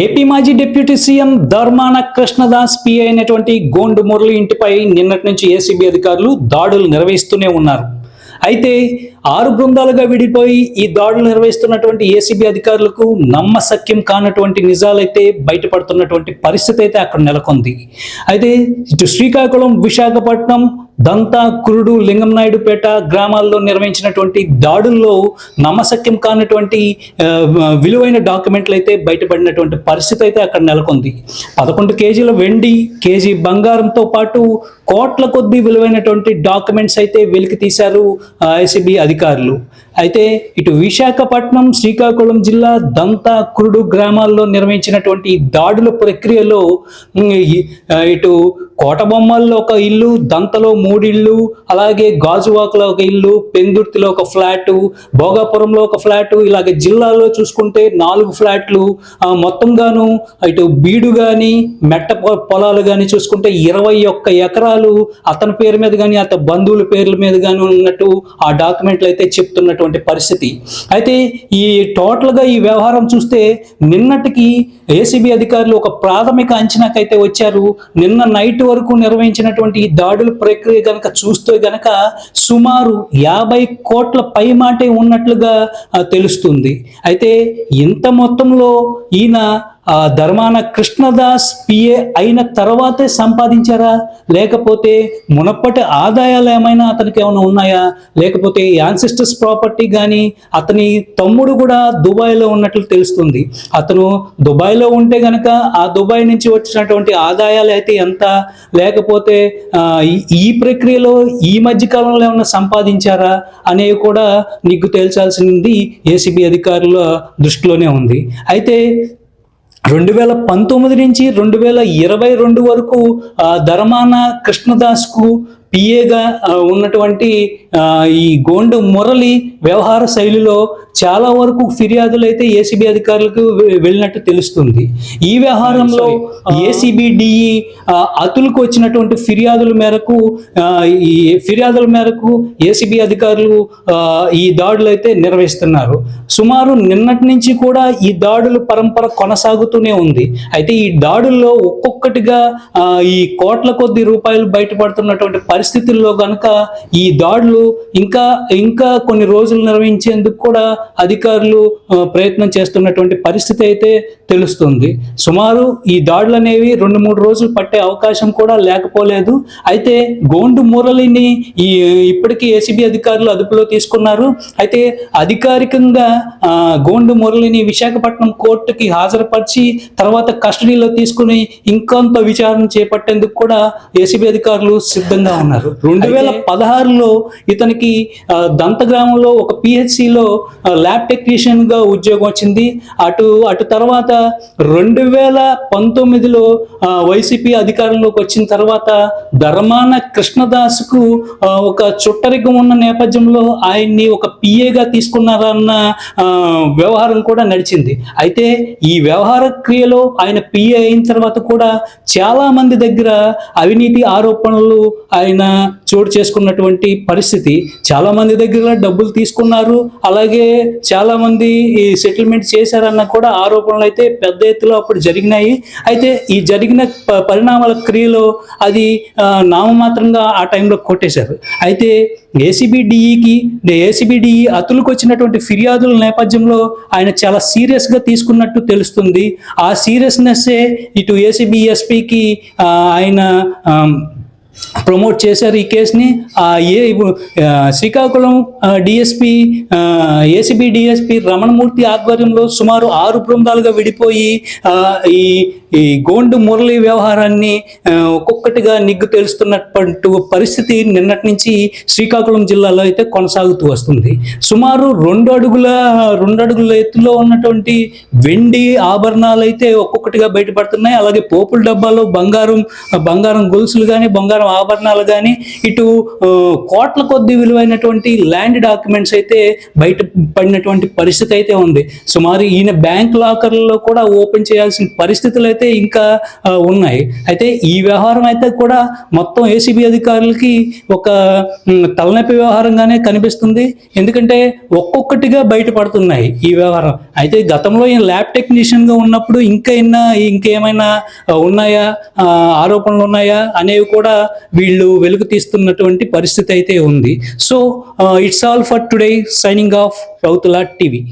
AP మాజీ deputy CM Dharmana Krishnadas P అయినటువంటి గోండు మురళి ఇంటిపై నిన్నటి నుంచి ఏసీబీ అధికారులు దాడులు నిర్వహిస్తూనే ఉన్నారు. అయితే ఆరు బృందాలుగా విడిపోయి ఈ దాడులు నిర్వహిస్తున్నటువంటి ఏసీబీ అధికారులకు నమ్మసక్యం కానటువంటి నిజాలైతే బయటపడుతున్నటువంటి పరిస్థితి అయితే అక్కడ నెలకొంది. అయితే ఇటు శ్రీకాకుళం విశాఖపట్నం దంతా కురుడు లింగంనాయుడుపేట గ్రామాల్లో నిర్వహించినటువంటి దాడుల్లో నమ్మసక్యం కానటువంటి విలువైన డాక్యుమెంట్లు అయితే బయటపడినటువంటి పరిస్థితి అయితే అక్కడ నెలకొంది. పదకొండు కేజీల వెండి కేజీ బంగారంతో పాటు కోట్ల కొద్ది విలువైనటువంటి డాక్యుమెంట్స్ అయితే వెలికి తీశారు ఐసిబి అధికారులు. అయితే ఇటు విశాఖపట్నం శ్రీకాకుళం జిల్లా దంతా కురుడు గ్రామాల్లో నిర్వహించినటువంటి దాడుల ప్రక్రియలో ఇటు కోటబొమ్మల్లో ఒక ఇల్లు దంతలో మూడిళ్ళు అలాగే గాజువాకలో ఒక ఇల్లు పెందుర్తిలో ఒక ఫ్లాటు భోగాపురంలో ఒక ఫ్లాటు ఇలాగే జిల్లాలో చూసుకుంటే నాలుగు ఫ్లాట్లు. మొత్తంగాను ఇటు బీడు కానీ మెట్ట పొలాలు కానీ చూసుకుంటే ఇరవై ఒక్క ఎకరాలు అతని పేరు మీద కానీ అతని బంధువుల పేర్ల మీద కానీ ఉన్నట్టు ఆ డాక్యుమెంట్లు అయితే చెప్తున్నటువంటి పరిస్థితి. అయితే ఈ టోటల్గా ఈ వ్యవహారం చూస్తే నిన్నటికి ఏసీబీ అధికారులు ఒక ప్రాథమిక అంచనాకైతే వచ్చారు. నిన్న నైట్ వరకు నిర్వహించినటువంటి ఈ దాడుల ప్రక్రియ గనక చూస్తే గనక సుమారు యాభై కోట్ల పై మాటే ఉన్నట్లుగా తెలుస్తుంది. అయితే ఇంత మొత్తంలో ఈయన ధర్మాన కృష్ణదాస్ పిఏ అయిన తర్వాతే సంపాదించారా? లేకపోతే మునప్పటి ఆదాయాలు ఏమైనా అతనికి ఏమైనా ఉన్నాయా? లేకపోతే యాన్సిస్టర్స్ ప్రాపర్టీ కానీ అతని తమ్ముడు కూడా దుబాయ్లో ఉన్నట్లు తెలుస్తుంది. అతను దుబాయ్లో ఉంటే గనక ఆ దుబాయ్ నుంచి వచ్చినటువంటి ఆదాయాలు అయితే ఎంత? లేకపోతే ఈ- ఈ ప్రక్రియలో ఈ మధ్య కాలంలో ఏమైనా సంపాదించారా? అనేవి కూడా నీకు తేల్చాల్సింది ఏసీబీ అధికారుల దృష్టిలోనే ఉంది. అయితే రెండు వేల పంతొమ్మిది నుంచి రెండు వేల ఇరవై రెండు వరకు ధర్మాన కృష్ణదాస్కు పిఏగా ఉన్నటువంటి ఆ, ఈ గోండు మురళి వ్యవహార శైలిలో చాలా వరకు ఫిర్యాదులు అయితే ఏసీబీ అధికారులకు వెళ్ళినట్టు తెలుస్తుంది. ఈ వ్యవహారంలో ఏసీబీ డిఈ అతులకు వచ్చినటువంటి ఫిర్యాదుల మేరకు ఈ ఫిర్యాదుల మేరకు ఏసీబీ అధికారులు ఆ, ఈ దాడులు అయితే నిర్వహిస్తున్నారు. సుమారు నిన్నటి నుంచి కూడా ఈ దాడుల పరంపర కొనసాగుతూనే ఉంది. అయితే ఈ దాడుల్లో ఒక్కొక్కటిగా ఆ, ఈ కోట్ల కొద్ది రూపాయలు బయటపడుతున్నటువంటి పరిస్థితుల్లో గనక ఈ దాడులు ఇంకా ఇంకా కొన్ని రోజులు నిర్వహించేందుకు కూడా అధికారులు ప్రయత్నం చేస్తున్నటువంటి పరిస్థితి అయితే తెలుస్తుంది. సుమారు ఈ దాడులు అనేవి రెండు మూడు రోజులు పట్టే అవకాశం కూడా లేకపోలేదు. అయితే గోండు మురళిని ఈ ఇప్పటికీ ఏసీబీ అధికారులు అదుపులో తీసుకున్నారు. అయితే అధికారికంగా గోండు మురళిని విశాఖపట్నం కోర్టుకి హాజరుపరిచి తర్వాత కస్టడీలో తీసుకుని ఇంకొంత విచారణ చేపట్టేందుకు కూడా ఏసీబీ అధికారులు సిద్ధంగా ఉన్నారు. రెండు వేల పదహారులో ఇతనికి దంత గ్రామంలో ఒక పిహెచ్సిలో ల్యాబ్ టెక్నీషియన్గా ఉద్యోగం వచ్చింది. అటు అటు తర్వాత రెండు వేల పంతొమ్మిదిలో వైసీపీ అధికారంలోకి వచ్చిన తర్వాత ధర్మాన కృష్ణదాస్కు ఒక చుట్టరికం ఉన్న నేపథ్యంలో ఆయన్ని ఒక పిఏగా తీసుకున్నారన్న ఆ, వ్యవహారం కూడా నడిచింది. అయితే ఈ వ్యవహార క్రియలో ఆయన పిఏ అయిన తర్వాత కూడా చాలా మంది దగ్గర అవినీతి ఆరోపణలు ఆయన చోటు చేసుకున్నటువంటి పరిస్థితి చాలా మంది దగ్గర డబ్బులు తీసుకున్నారు. అలాగే చాలా మంది ఈ సెటిల్మెంట్ చేశారన్న కూడా ఆరోపణలు అయితే పెద్ద ఎత్తులో అప్పుడు జరిగినాయి. అయితే ఈ జరిగిన ప- పరిణామాల క్రియలో అది నామమాత్రంగా ఆ టైంలో కొట్టేశారు. అయితే ఏసీబీ డిఈకి ఏసీబీ డిఈ అతులకు వచ్చినటువంటి ఫిర్యాదుల నేపథ్యంలో ఆయన చాలా సీరియస్గా తీసుకున్నట్టు తెలుస్తుంది. ఆ సీరియస్నెస్సే ఇటు ఏసీబీ ఎస్పీకి ఆయన ప్రమోట్ చేశారు ఈ కేసుని. ఆ ఏ Srikakulam DSP ACB DSP Ramanamurthy ఆధ్వర్యంలో సుమారు ఆరు బృందాలుగా విడిపోయి ఆ, ఈ ఈ గోండు మురళి వ్యవహారాన్ని ఒక్కొక్కటిగా నిగ్గు తెలుస్తున్నటువంటి పరిస్థితి నిన్నటి నుంచి శ్రీకాకుళం జిల్లాలో అయితే కొనసాగుతూ వస్తుంది. సుమారు రెండు అడుగుల రెండు అడుగుల ఎత్తులో ఉన్నటువంటి వెండి ఆభరణాలు అయితే ఒక్కొక్కటిగా బయటపడుతున్నాయి. అలాగే పోపుల డబ్బాలో బంగారం బంగారం గొలుసులు కానీ బంగారం ఆభరణాలు కానీ ఇటు కోట్ల కొద్ది విలువైనటువంటి ల్యాండ్ డాక్యుమెంట్స్ అయితే బయట పడినటువంటి పరిస్థితి అయితే ఉంది. సుమారు ఈయన బ్యాంక్ లాకర్లలో కూడా ఓపెన్ చేయాల్సిన పరిస్థితులు అయితే అయితే ఇంకా ఉన్నాయి. అయితే ఈ వ్యవహారం అయితే కూడా మొత్తం ఏసీబీ అధికారులకి ఒక తలనొప్పి వ్యవహారంగానే కనిపిస్తుంది. ఎందుకంటే ఒక్కొక్కటిగా బయటపడుతున్నాయి ఈ వ్యవహారం. అయితే గతంలో ఈయన ల్యాబ్ టెక్నీషియన్గా ఉన్నప్పుడు ఇంకా ఎన్న ఇంకేమైనా ఉన్నాయా ఆరోపణలు ఉన్నాయా అనేవి కూడా వీళ్ళు వెలుగు తీస్తున్నటువంటి పరిస్థితి అయితే ఉంది. So it's all for today signing off Rautula TV